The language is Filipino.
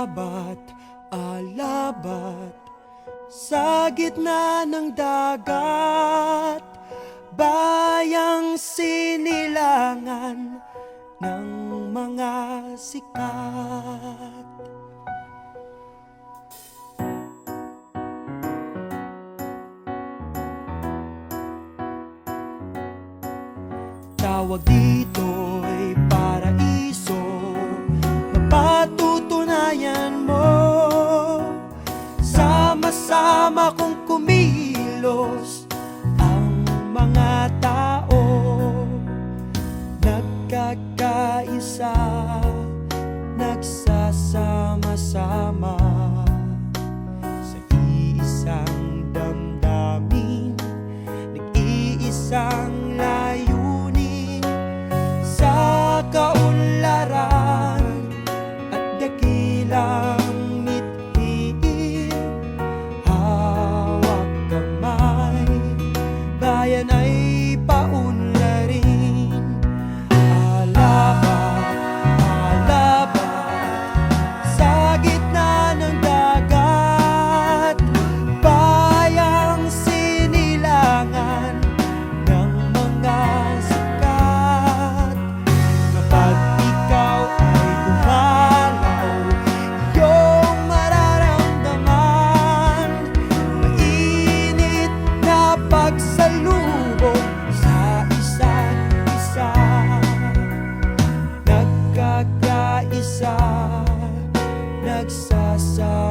alabat, alabat Sa gitna ng dagat. Bayang sinilangan ng mga sikat. Tawag dito halos ang mga tao. Nagkakaisa nagsasama-sama. isa nagsasama.